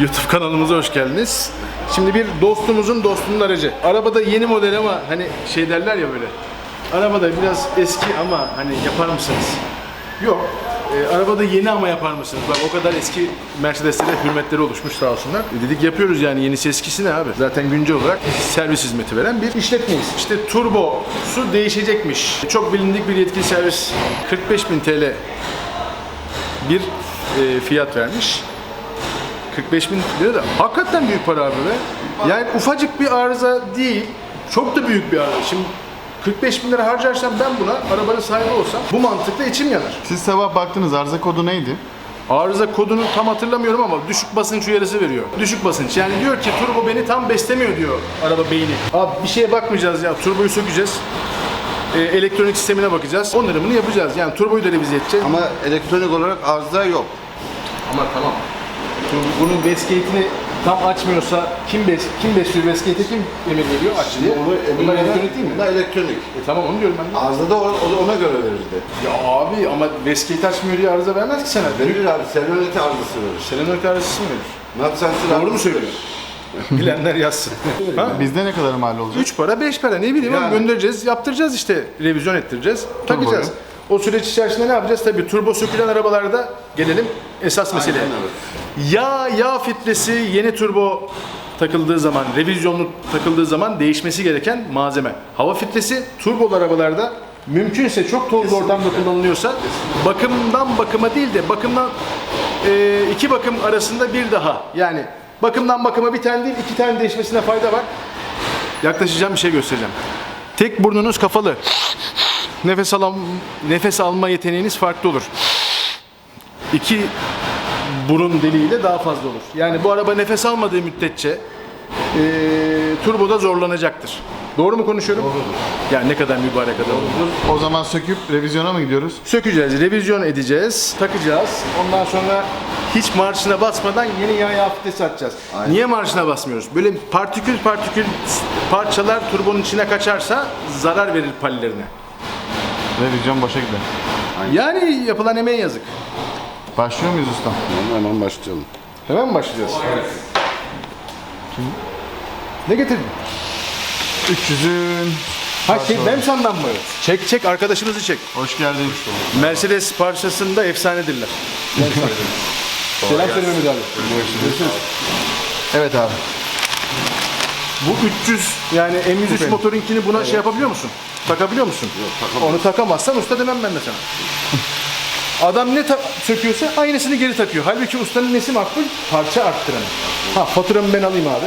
YouTube kanalımıza hoş geldiniz. Şimdi bir dostumuzun dostunun aracı. Arabada yeni model ama hani şey derler ya böyle. Arabada biraz eski ama hani yapar mısınız? Yok. Ee, arabada yeni ama yapar mısınız? Bak o kadar eski Mercedes'lere hürmetleri oluşmuş sağ olsunlar. E dedik yapıyoruz yani yenisi eskisi ne abi? Zaten güncel olarak servis hizmeti veren bir işletmeyiz. İşte turbo su değişecekmiş. Çok bilindik bir yetkili servis 45.000 TL bir e, fiyat vermiş. 45 bin lira da hakikaten büyük para abi be. Yani ufacık bir arıza değil, çok da büyük bir arıza. Şimdi 45 bin lira harcarsam ben buna arabanın sahibi olsam bu mantıkla içim yanar. Siz sabah baktınız arıza kodu neydi? Arıza kodunu tam hatırlamıyorum ama düşük basınç uyarısı veriyor. Düşük basınç. Yani diyor ki turbo beni tam beslemiyor diyor araba beyni. Abi bir şeye bakmayacağız ya. Turboyu sökeceğiz. E, elektronik sistemine bakacağız. Onarımını yapacağız. Yani turboyu da revize edeceğiz. Ama elektronik olarak arıza yok. Ama tamam. Şimdi bunun basegate'ini tam açmıyorsa kim bes kim besliyor basegate'e kim emir veriyor aç diye. Bunlar elektronik değil mi? Bunlar elektronik. E tamam onu diyorum ben de. Arıza da o- o- ona göre verirdi. Ya abi ama basegate açmıyor diye arıza vermez ki sana. Verir abi, selenolit arızası verir. Selenoid arızası mı verir? Not sensor Doğru mu arızası söylüyor? verir. Bilenler yazsın. ha? Bizde ne kadar mal olacak? 3 para 5 para ne bileyim Yani. ama göndereceğiz, yaptıracağız işte, revizyon ettireceğiz, takacağız. O süreç içerisinde ne yapacağız? Tabii turbo sökülen arabalarda gelelim esas meseleye. Yağ, yağ filtresi yeni turbo takıldığı zaman, revizyonlu takıldığı zaman değişmesi gereken malzeme. Hava filtresi turbolu arabalarda mümkünse çok tozlu ortamda kullanılıyorsa bakımdan bakıma değil de bakımdan e, iki bakım arasında bir daha. Yani bakımdan bakıma bir tane değil iki tane değişmesine fayda var. Yaklaşacağım bir şey göstereceğim. Tek burnunuz kafalı. Nefes alam nefes alma yeteneğiniz farklı olur. İki burun deliğiyle daha fazla olur. Yani bu araba nefes almadığı müddetçe eee turboda zorlanacaktır. Doğru mu konuşuyorum? Doğrudur. Yani ne kadar mübarek adam. O zaman söküp revizyona mı gidiyoruz? Sökeceğiz, revizyon edeceğiz, takacağız. Ondan sonra hiç marşına basmadan yeni yağ filtresi atacağız. Niye marşına basmıyoruz? Böyle partikül partikül parçalar turbonun içine kaçarsa zarar verir pallerine. Revizyon boşa gider. Yani yapılan emeğe yazık. Başlıyor muyuz ustam? Tamam, hemen başlayalım. Hemen mi başlayacağız? Ne getirdin? 300'ün... Ha şey, ben sandan mı? Çek çek arkadaşımızı çek. Hoş geldin. Mercedes parçasında efsanedirler. Selam söylüyorum abi. Evet abi. Bu 300 yani M103 Kupe. motorunkini buna şey yapabiliyor musun? Takabiliyor musun? Onu takamazsan usta demem ben de sana. Adam ne söküyorsa aynısını geri takıyor. Halbuki ustanın nesi makbul? Parça arttıranı. Ha faturamı ben alayım abi.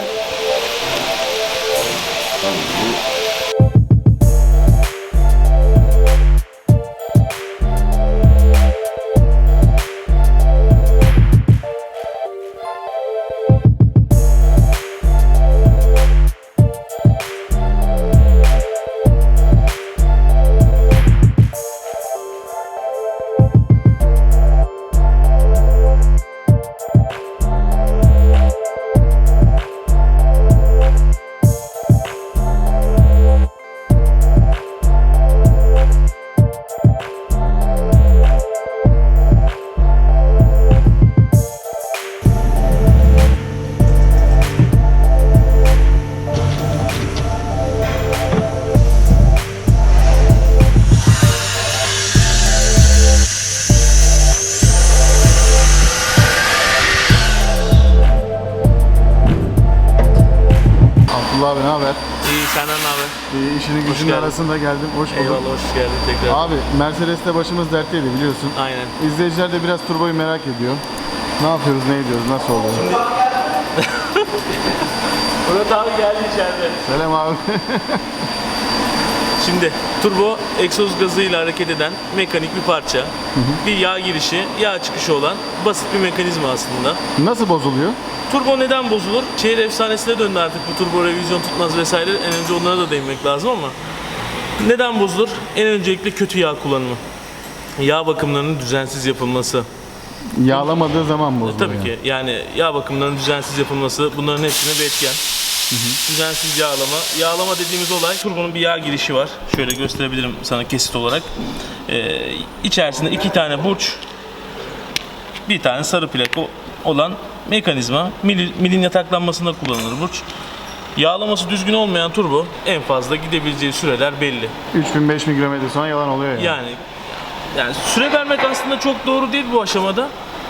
Abdullah işini gücünün geldin. arasında geldim. Hoş bulduk. Eyvallah hoş geldin tekrar. Abi Mercedes'te başımız dertteydi biliyorsun. Aynen. İzleyiciler de biraz turboyu merak ediyor. Ne yapıyoruz, ne ediyoruz, nasıl oluyor? Murat abi geldi içeride. Selam abi. Şimdi turbo egzoz gazıyla hareket eden mekanik bir parça. Bir yağ girişi, yağ çıkışı olan basit bir mekanizma aslında. nasıl bozuluyor? Turbo neden bozulur? Şehir efsanesine döndü artık bu turbo revizyon tutmaz vesaire. En önce onlara da değinmek lazım ama. Neden bozulur? En öncelikle kötü yağ kullanımı. Yağ bakımlarının düzensiz yapılması. Yağlamadığı zaman bozuluyor. Tabii yani. ki yani yağ bakımlarının düzensiz yapılması bunların hepsine bir etken. Düzensiz yağlama. Yağlama dediğimiz olay turbonun bir yağ girişi var. Şöyle gösterebilirim sana kesit olarak. Ee, içerisinde iki tane burç, bir tane sarı plak olan mekanizma. Mil, milin yataklanmasında kullanılır burç. Yağlaması düzgün olmayan turbo en fazla gidebileceği süreler belli. 3000-5000 kilometre sonra yalan oluyor yani. Yani yani süre vermek aslında çok doğru değil bu aşamada.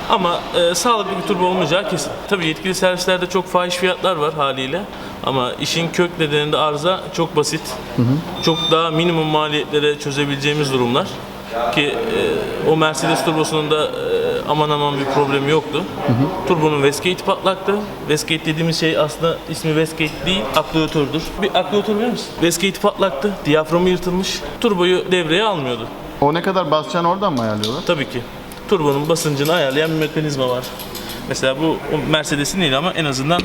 Ama e, sağlıklı bir turbo olmayacağı kesin. Tabii yetkili servislerde çok fahiş fiyatlar var haliyle. Ama işin kök nedeninde arıza çok basit. Çok daha minimum maliyetlere çözebileceğimiz durumlar. Ki e, o Mercedes turbosunun da e, aman aman bir problemi yoktu. Turbonun wastegate patlaktı. Wastegate dediğimiz şey aslında ismi wastegate değil, aküatördür. Bir aküatör verir misin? Wastegate patlaktı, diyaframı yırtılmış. Turboyu devreye almıyordu. O ne kadar basacaksın oradan mı ayarlıyorlar? Tabii ki. Turbonun basıncını ayarlayan bir mekanizma var. Mesela bu Mercedes'in değil ama en azından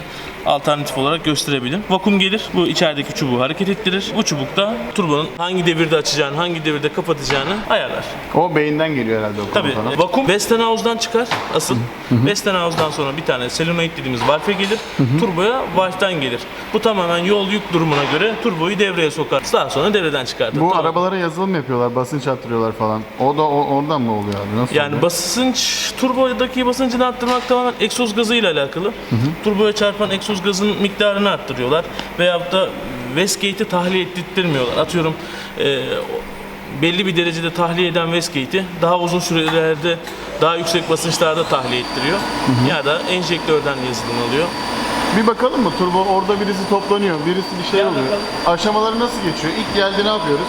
alternatif olarak gösterebilirim. Vakum gelir, bu içerideki çubuğu hareket ettirir. Bu çubuk da turbonun hangi devirde açacağını, hangi devirde kapatacağını ayarlar. O beyinden geliyor herhalde o Tabii komutanı. vakum Westinghous'dan çıkar asıl. Westinghouse'dan sonra bir tane solenoid dediğimiz valve gelir. Turboya valve'den gelir. Bu tamamen yol yük durumuna göre turboyu devreye sokar. Daha sonra devreden çıkartır. Bu Tamam. arabalara yazılım yapıyorlar, basınç arttırıyorlar falan. O da o, oradan mı oluyor abi? Nasıl Yani oluyor? basınç, turbodaki basıncını arttırmak tamamen egzoz gazıyla alakalı. Turboya çarpan egzoz gazının miktarını arttırıyorlar. Veyahut da Westgate'i tahliye ettirmiyorlar. Atıyorum e, belli bir derecede tahliye eden Westgate'i daha uzun sürelerde daha yüksek basınçlarda tahliye ettiriyor. Ya da enjektörden yazılım alıyor. Bir bakalım mı? Turbo orada birisi toplanıyor, birisi bir şey Gel oluyor. bakalım. Aşamaları nasıl geçiyor? İlk geldi ne yapıyoruz?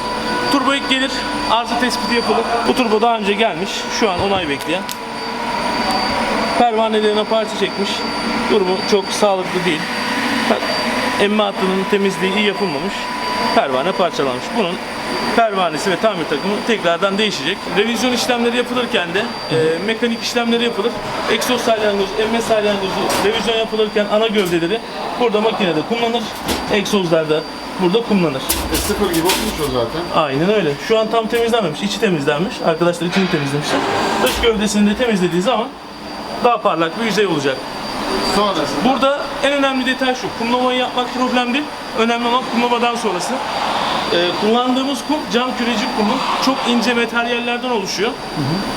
Turbo ilk gelir, arıza tespiti yapılır. Bu turbo daha önce gelmiş, şu an onay bekleyen. Pervanelerine parça çekmiş. Durumu çok sağlıklı değil. Emme hattının temizliği iyi yapılmamış. Pervane parçalanmış. Bunun pervanesi ve tamir takımı tekrardan değişecek. Revizyon işlemleri yapılırken de e, mekanik işlemleri yapılır. Egzoz salyangozu, emme salyangozu revizyon yapılırken ana gövdeleri burada makinede kullanılır. Egzozlar da burada kullanılır. E, sıfır gibi olmuş o zaten. Aynen öyle. Şu an tam temizlenmemiş. içi temizlenmiş. Arkadaşlar içini temizlemişler. Dış gövdesini de temizlediği zaman daha parlak bir yüzey olacak. Sonrası. Burada en önemli detay şu. Kumlamayı yapmak problem değil. Önemli olan kumlamadan sonrası. Ee, kullandığımız kum cam kürecik kumu. Çok ince materyallerden oluşuyor.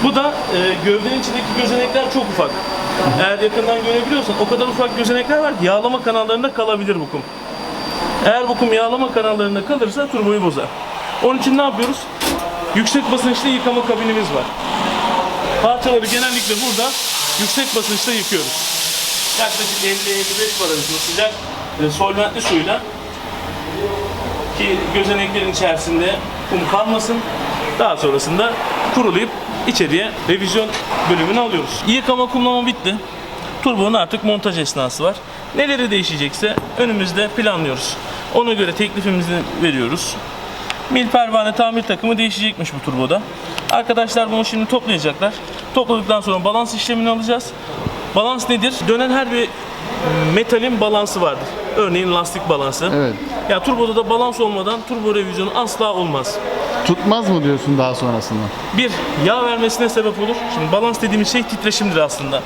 Bu da e, gövdenin içindeki gözenekler çok ufak. Eğer yakından görebiliyorsan o kadar ufak gözenekler var ki yağlama kanallarında kalabilir bu kum. Eğer bu kum yağlama kanallarında kalırsa turboyu bozar. Onun için ne yapıyoruz? Yüksek basınçlı yıkama kabinimiz var. Parçaları genellikle burada yüksek basınçta yıkıyoruz. Yaklaşık 50-55 bar arasında sıcak e, solventli suyla ki gözeneklerin içerisinde kum kalmasın. Daha sonrasında kurulayıp içeriye revizyon bölümünü alıyoruz. Yıkama kumlama bitti. Turbonun artık montaj esnası var. Neleri değişecekse önümüzde planlıyoruz. Ona göre teklifimizi veriyoruz. Mil pervane tamir takımı değişecekmiş bu turboda. Arkadaşlar bunu şimdi toplayacaklar. Topladıktan sonra balans işlemini alacağız. Balans nedir? Dönen her bir metalin balansı vardır. Örneğin lastik balansı. Evet. Ya turboda da balans olmadan turbo revizyonu asla olmaz. Tutmaz mı diyorsun daha sonrasında? Bir, yağ vermesine sebep olur. Şimdi balans dediğimiz şey titreşimdir aslında.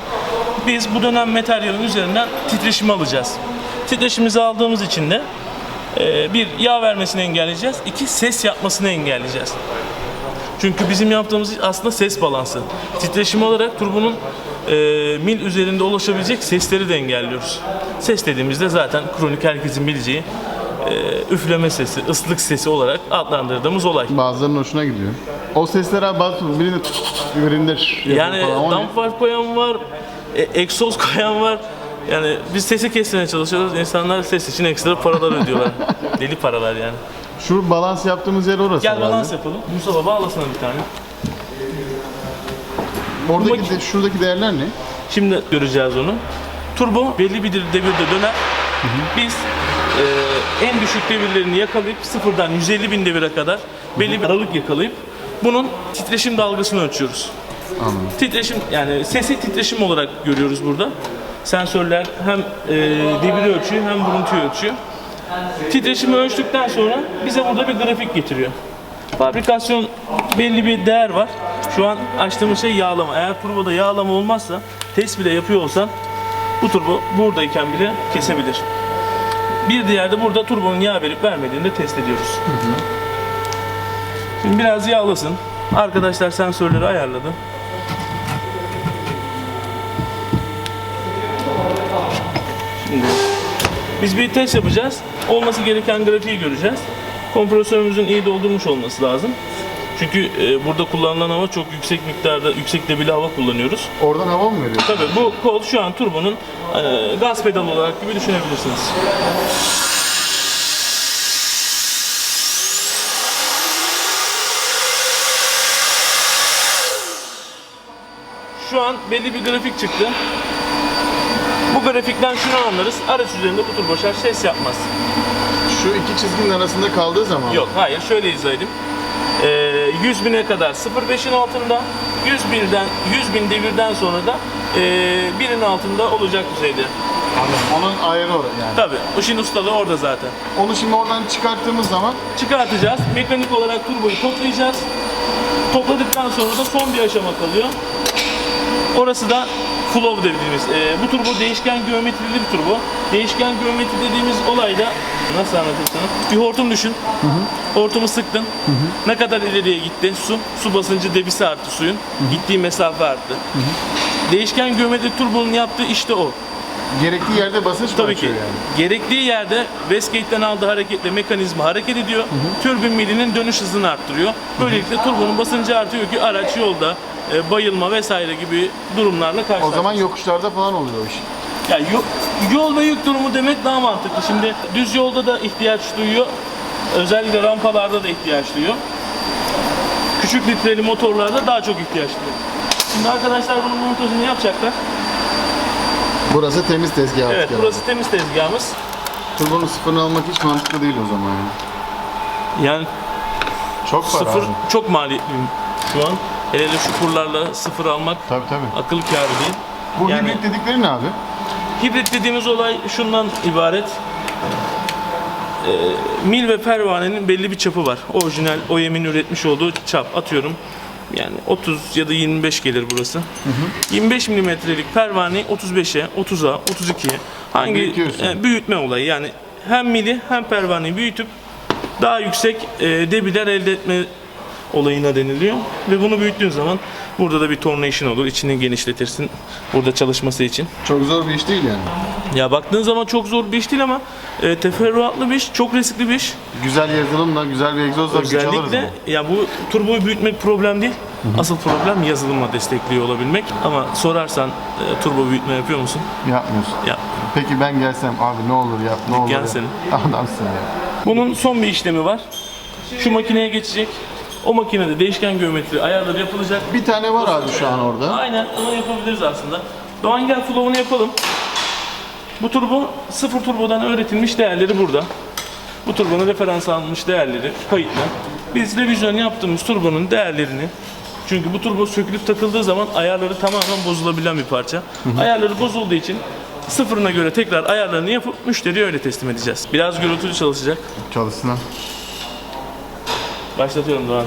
Biz bu dönem materyalin üzerinden titreşimi alacağız. Titreşimimizi aldığımız için de e, bir, yağ vermesini engelleyeceğiz. iki ses yapmasını engelleyeceğiz. Çünkü bizim yaptığımız aslında ses balansı. Titreşim olarak turbonun e, mil üzerinde ulaşabilecek sesleri de engelliyoruz. Ses dediğimizde zaten kronik herkesin bileceği e, üfleme sesi, ıslık sesi olarak adlandırdığımız olay. Bazılarının hoşuna gidiyor. O sesler abi bazı birinde tut birinde Yani damper koyan var, e, egzoz koyan var. Yani biz sesi kesmeye çalışıyoruz. İnsanlar ses için ekstra paralar ödüyorlar. Deli paralar yani. Şu balans yaptığımız yer orası Gel herhalde. balans yapalım. Mustafa bağlasana bir tane. Oradaki de, şuradaki değerler ne? Şimdi göreceğiz onu. Turbo belli bir devirde döner. Biz e, en düşük devirlerini yakalayıp sıfırdan 150 bin devire kadar belli bir aralık yakalayıp bunun titreşim dalgasını ölçüyoruz. Anladım. Titreşim yani sesi titreşim olarak görüyoruz burada. Sensörler hem e, deviri ölçüyor hem vuruntuyu ölçüyor. Titreşimi ölçtükten sonra bize burada bir grafik getiriyor. Fabrikasyon belli bir değer var. Şu an açtığımız şey yağlama. Eğer turboda yağlama olmazsa test bile yapıyor olsan bu turbo buradayken bile kesebilir. Bir diğer de burada turbonun yağ verip vermediğini de test ediyoruz. Şimdi biraz yağlasın. Arkadaşlar sensörleri ayarladı. Şimdi biz bir test yapacağız. Olması gereken grafiği göreceğiz. Kompresörümüzün iyi doldurmuş olması lazım. Çünkü e, burada kullanılan hava çok yüksek miktarda, yüksek debili hava kullanıyoruz. Oradan hava mı veriyor? Tabii bu kol şu an turbonun e, gaz pedalı olarak gibi düşünebilirsiniz. Şu an belli bir grafik çıktı. Bu grafikten şunu anlarız. Araç üzerinde bu turbo şarj ses yapmaz. Şu iki çizginin arasında kaldığı zaman. Yok hayır şöyle izah edeyim. Ee, 100 bine kadar 0.5'in altında 100 birden 100 bin devirden sonra da e, birin altında olacak düzeyde. Anladım. Onun ayarı orada yani. Tabii işin ustalığı orada zaten. Onu şimdi oradan çıkarttığımız zaman Çıkartacağız. Mekanik olarak turboyu toplayacağız. Topladıktan sonra da son bir aşama kalıyor. Orası da flow dediğimiz. e, bu turbo değişken geometrili bir turbo. Değişken geometri dediğimiz olay da nasıl anlatayım sana? Bir hortum düşün. Hortumu sıktın. Ne kadar ileriye gitti? Su. Su basıncı debisi arttı suyun. Gittiği mesafe arttı. Değişken geometri turbonun yaptığı işte o. gerektiği yerde basınç Tabii ki. yani? Gerektiği yerde Westgate'den aldığı hareketle mekanizma hareket ediyor. Türbin milinin dönüş hızını arttırıyor. Böylelikle turbonun basıncı artıyor ki araç yolda e, bayılma vesaire gibi durumlarla O karşılaşıyor. zaman yokuşlarda falan oluyor o iş. yani yo- yol ve yük durumu demek daha mantıklı. Şimdi düz yolda da ihtiyaç duyuyor. Özellikle rampalarda da ihtiyaç duyuyor. Küçük litreli motorlarda daha çok ihtiyaç duyuyor. Şimdi arkadaşlar bunun montajını yapacaklar. Burası temiz tezgah Evet, artık burası temiz tezgahımız. Turbonun sıfırını almak hiç mantıklı değil o zaman yani. Yani Çok Sıfır çok maliyetliyim şu an. Hele de şu kurlarla sıfır almak Tabii tabii. akıl kârı değil. Bu Yani- hibrit dedikleri ne abi? Hibrit dediğimiz olay şundan ibaret. Ee, mil ve pervanenin belli bir çapı var. Orijinal OEM'in üretmiş olduğu çap atıyorum. Yani 30 ya da 25 gelir burası. 25 milimetrelik pervaneyi 35'e, 30'a, 32'ye hangi e, büyütme olayı yani hem mili hem pervaneyi büyütüp daha yüksek e, debiler elde etme olayına deniliyor. Ve bunu büyüttüğün zaman burada da bir tornation olur. İçini genişletirsin burada çalışması için. Çok zor bir iş değil yani. Ya baktığın zaman çok zor bir iş değil ama e, teferruatlı bir iş, çok riskli bir iş. Güzel yazılımla, güzel bir egzozla güç alırız Özellikle mı? ya bu turboyu büyütmek problem değil. Asıl problem yazılımla destekliyor olabilmek. Ama sorarsan e, turbo büyütme yapıyor musun? Yapmıyorsun. Ya Peki ben gelsem abi ne olur yap, ne olur Gel yap. senin. Adamsın ya. bunun son bir işlemi var. Şu makineye geçecek. O makinede değişken geometri ayarları yapılacak. Bir tane var abi şu an orada. Aynen onu yapabiliriz aslında. Doğan gel flow'unu yapalım. Bu turbo sıfır turbodan öğretilmiş değerleri burada. Bu turbonun referans alınmış değerleri kayıtlı. Biz revizyon yaptığımız turbonun değerlerini çünkü bu turbo sökülüp takıldığı zaman ayarları tamamen bozulabilen bir parça. Ayarları bozulduğu için sıfırına göre tekrar ayarlarını yapıp müşteriye öyle teslim edeceğiz. Biraz gürültülü çalışacak. Çalışsın ha. Başlatıyorum Doğan.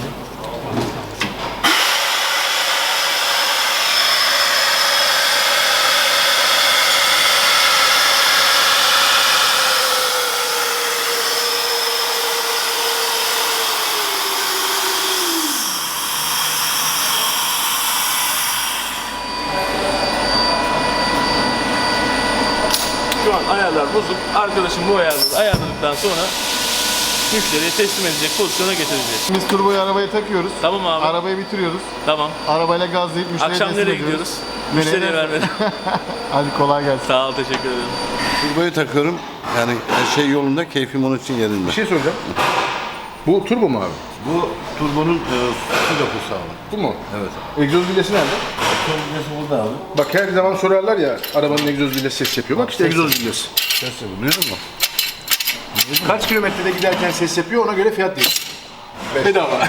Şu an ayarlar bozuk. Arkadaşım bu ayarları ayarladıktan sonra müşteriye teslim edecek pozisyona getireceğiz. Biz turboyu arabaya takıyoruz. Tamam abi. Arabayı bitiriyoruz. Tamam. Arabayla gazlayıp müşteriye Akşam teslim nereye ediyoruz. gidiyoruz? Nereye Müşteriye vermeden. Hadi kolay gelsin. Sağ ol, teşekkür ederim. Turboyu takıyorum. Yani her şey yolunda, keyfim onun için yerinde. Bir şey soracağım. Bu turbo mu abi? Bu turbonun e, su deposu abi. Bu mu? Evet. Egzoz bilesi nerede? Turbonun burada abi. Bak her zaman sorarlar ya arabanın egzoz bilesi ses yapıyor. Bak işte egzoz bilesi. Ses yapıyor. Duydun mu? Kaç kilometrede giderken ses yapıyor ona göre fiyat değil. Bedava.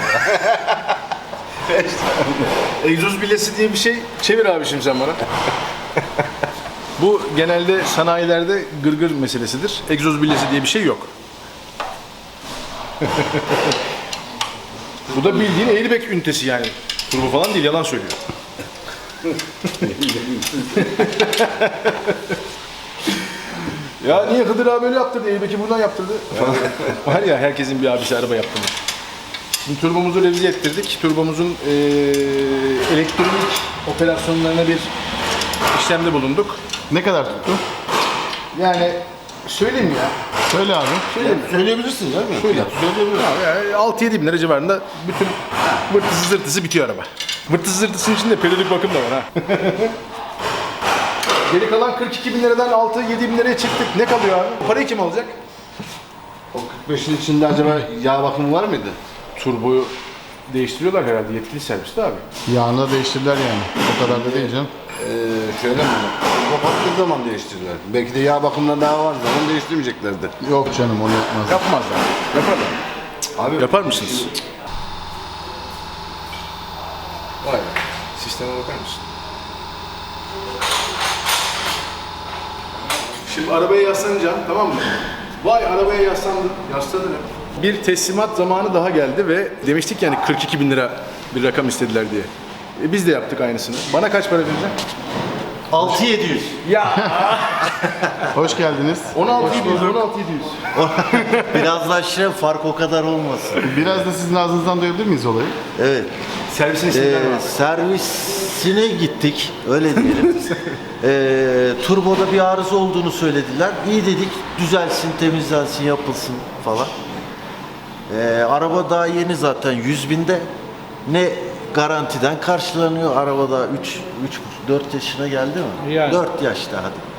egzoz bilesi diye bir şey çevir abi şimdi sen bana. Bu genelde sanayilerde gırgır meselesidir. Egzoz bilesi diye bir şey yok. Bu da bildiğin airbag ünitesi yani. Turbo falan değil yalan söylüyor. Ya niye Hıdır abi öyle yaptırdı, Airbag'i buradan yaptırdı falan. Var ya herkesin bir abisi araba yaptırdı. Şimdi turbomuzu revize ettirdik. Turbomuzun eee, elektronik operasyonlarına bir işlemde bulunduk. Ne kadar tuttu? Yani söyleyeyim mi ya? Söyle abi. Söyleyeyim mi? Söyleyebilirsin değil mi? Söyle. Söyleyebilirsin. Abi, yani 6-7 bin lira civarında bütün vırtısı zırtısı bitiyor araba. Vırtısı zırtısının içinde periyodik bakım da var ha. Geri kalan 42 bin liradan 6-7 bin liraya çıktık. Ne kalıyor abi? Parayı kim alacak? O 45'in içinde acaba yağ bakımı var mıydı? Turboyu değiştiriyorlar herhalde yetkili serviste abi. Yağını da değiştirdiler yani. O kadar da değil canım. Ee, şöyle mi? Kapattığı zaman değiştirdiler. Belki de yağ bakımından daha var zaman değiştirmeyeceklerdi. Yok canım onu yapmaz. Yapmazlar. Yaparlar. Abi Yapar mısınız? Vay. Sisteme bakar mısın? Şimdi arabaya yaslanacağım tamam mı? Vay arabaya yaslandım. Yaslanırım. Bir teslimat zamanı daha geldi ve demiştik yani 42 bin lira bir rakam istediler diye. E biz de yaptık aynısını. Bana kaç para vereceksin? 6700. Hoş geldiniz. 16 700, 16 700. Biraz daha aşağı fark o kadar olmasın. Biraz da sizin ağzınızdan duyabilir miyiz olayı? Evet. Servisin Ee, isimleri var. Servisine gittik. Öyle diyelim. ee, turboda bir arıza olduğunu söylediler. İyi dedik. Düzelsin, temizlensin, yapılsın falan. Ee, araba daha yeni zaten 100 binde. Ne garantiden karşılanıyor. Arabada 3 3 4 yaşına geldi mi? Yani. 4 yaşta hadi.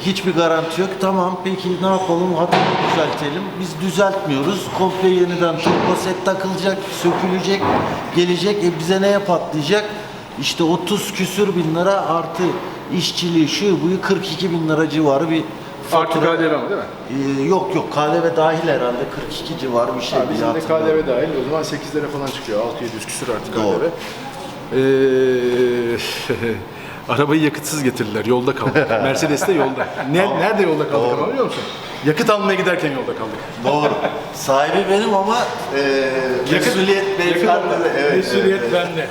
Hiçbir garanti yok. Tamam peki ne yapalım? Hadi düzeltelim. Biz düzeltmiyoruz. Komple yeniden turbo set takılacak, sökülecek, gelecek. E bize neye patlayacak? İşte 30 küsür bin lira artı işçiliği şu buyu 42 bin lira civarı bir Artı fatura. KDV ama değil mi? Ee, yok yok KDV dahil herhalde 42 civarı bir şey. Ha, bizim de hatırlıyorum. KDV dahil o zaman 8 lira falan çıkıyor. 6-700 küsür artık Doğru. KDV. Ee, arabayı yakıtsız getirdiler. Yolda kaldık. Mercedes de yolda. Ne, nerede yolda kaldık ama biliyor musun? Yakıt almaya giderken yolda kaldık. Doğru. Sahibi benim ama e, mesuliyet beyefendi de. Evet, Mesuliyet bende.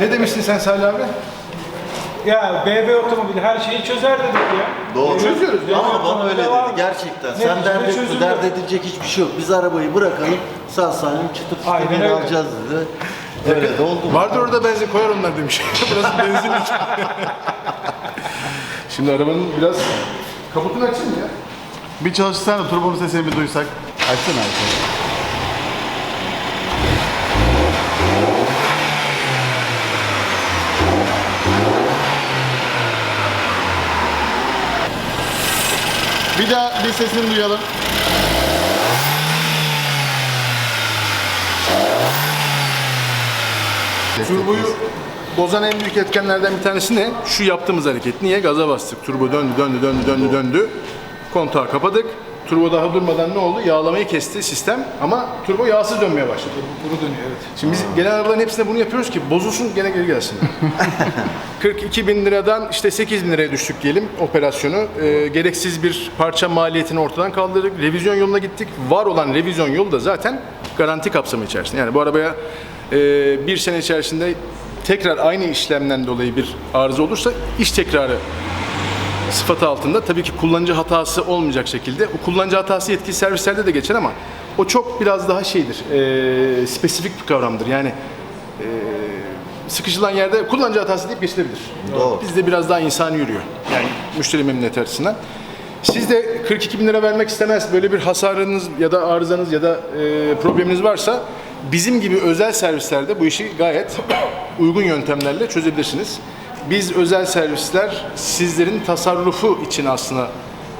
ne demiştin sen Salih abi? Ya BB otomobil her şeyi çözer dedik ya. Doğru. Çözüyoruz ya. Ama bana öyle Devam. dedi gerçekten. Ne Sen dert etme, çözüm dert edilecek hiçbir şey yok. Biz arabayı bırakalım, sağ salim çıtır çıtır Aynen geri öyle. alacağız dedi. Öyle de oldu. Vardır orada benzin koyar onlar demiş. Burası benzinlik. Şimdi arabanın biraz kaputunu açayım ya. Bir çalışsana turbonun sesini bir duysak. Açsana abi. Bir daha bir sesini duyalım. Turboyu bozan en büyük etkenlerden bir tanesi ne? Şu yaptığımız hareket. Niye? Gaza bastık. Turbo döndü, döndü, döndü, döndü, döndü. Kontağı kapadık. Turbo daha durmadan ne oldu? Yağlamayı kesti sistem ama turbo yağsız dönmeye başladı. Bunu dönüyor evet. Şimdi biz gelen arabaların hepsinde bunu yapıyoruz ki bozulsun gene geri gelsin. 42 bin liradan işte 8 bin liraya düştük diyelim operasyonu. Ee, gereksiz bir parça maliyetini ortadan kaldırdık. Revizyon yoluna gittik. Var olan revizyon yolu da zaten garanti kapsamı içerisinde. Yani bu arabaya bir sene içerisinde tekrar aynı işlemden dolayı bir arıza olursa iş tekrarı sıfatı altında tabii ki kullanıcı hatası olmayacak şekilde. O kullanıcı hatası yetkili servislerde de geçer ama o çok biraz daha şeydir, e, spesifik bir kavramdır. Yani e, sıkışılan yerde kullanıcı hatası deyip geçilebilir. Doğru. Bizde biraz daha insani yürüyor. Yani müşteri memnuniyeti açısından. Siz de 42 bin lira vermek istemez böyle bir hasarınız ya da arızanız ya da e, probleminiz varsa bizim gibi özel servislerde bu işi gayet uygun yöntemlerle çözebilirsiniz. Biz özel servisler sizlerin tasarrufu için aslında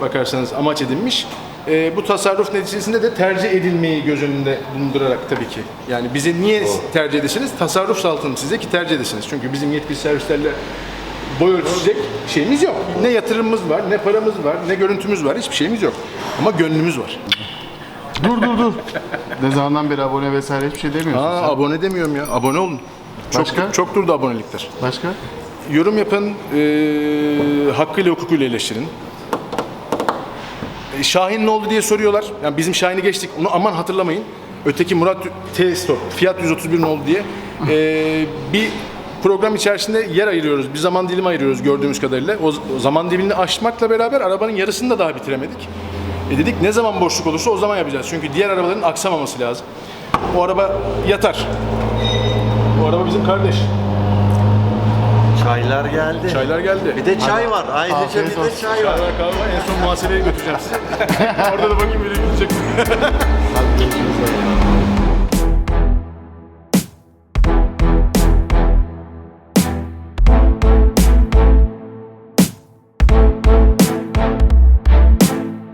bakarsanız amaç edinmiş. E, bu tasarruf neticesinde de tercih edilmeyi göz önünde bulundurarak tabii ki. Yani bizi niye tercih edesiniz? Tasarruf sağlatın size ki tercih edesiniz. Çünkü bizim yetkili servislerle boy ölçecek şeyimiz yok. Ne yatırımımız var, ne paramız var, ne görüntümüz var, hiçbir şeyimiz yok. Ama gönlümüz var. Dur dur dur. Ne zamandan beri abone vesaire hiçbir şey demiyorsun Aa, sen. abone demiyorum ya, abone olun. Çok, Başka? çok durdu abonelikler. Başka? Yorum yapın, eee hakkıyla hukukuyla eleştirin. E, Şahin ne oldu diye soruyorlar. Yani bizim Şahin'i geçtik, onu aman hatırlamayın. Öteki Murat T-Stop, Fiat 131 ne oldu diye. Eee, bir program içerisinde yer ayırıyoruz, bir zaman dilimi ayırıyoruz gördüğümüz kadarıyla. O, o zaman dilimini aşmakla beraber arabanın yarısını da daha bitiremedik. E dedik ne zaman boşluk olursa o zaman yapacağız. Çünkü diğer arabaların aksamaması lazım. O araba yatar. O araba bizim kardeş. Çaylar geldi. Çaylar geldi. Bir de çay var. Ayrıca bir de çay var. Çaylar kahve var. En son muhasebeye götüreceğim sizi. Orada da bakayım biri gidecek.